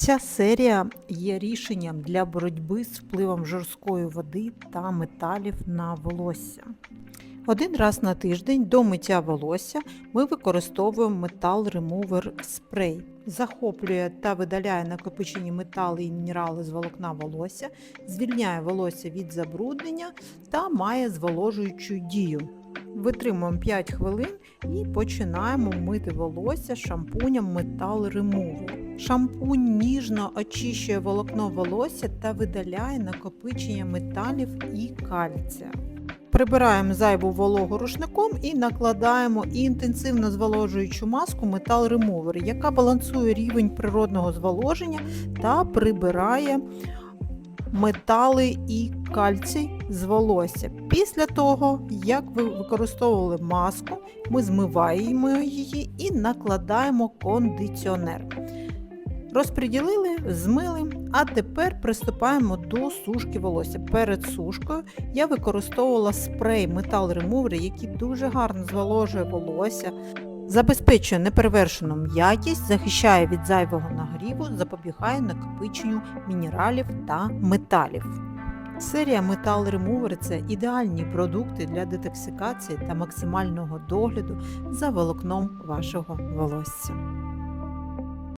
Ця серія є рішенням для боротьби з впливом жорсткої води та металів на волосся. Один раз на тиждень до миття волосся ми використовуємо метал ремувер спрей. Захоплює та видаляє накопичені метали і мінерали з волокна волосся, звільняє волосся від забруднення та має зволожуючу дію. Витримуємо 5 хвилин і починаємо мити волосся шампунем Metal Remover. Шампунь ніжно очищує волокно волосся та видаляє накопичення металів і кальція. Прибираємо зайву вологу рушником і накладаємо інтенсивно зволожуючу маску Metal Remover, яка балансує рівень природного зволоження та прибирає метали і кальцій з волосся. Після того, як ви використовували маску, ми змиваємо її і накладаємо кондиціонер. Розподілили, змили, а тепер приступаємо до сушки волосся. Перед сушкою я використовувала спрей Metal Remover, який дуже гарно зволожує волосся, забезпечує неперевершену м'якість, захищає від зайвого нагріву, запобігає накопиченню мінералів та металів. Серія Metal Remover – це ідеальні продукти для детоксикації та максимального догляду за волокном вашого волосся.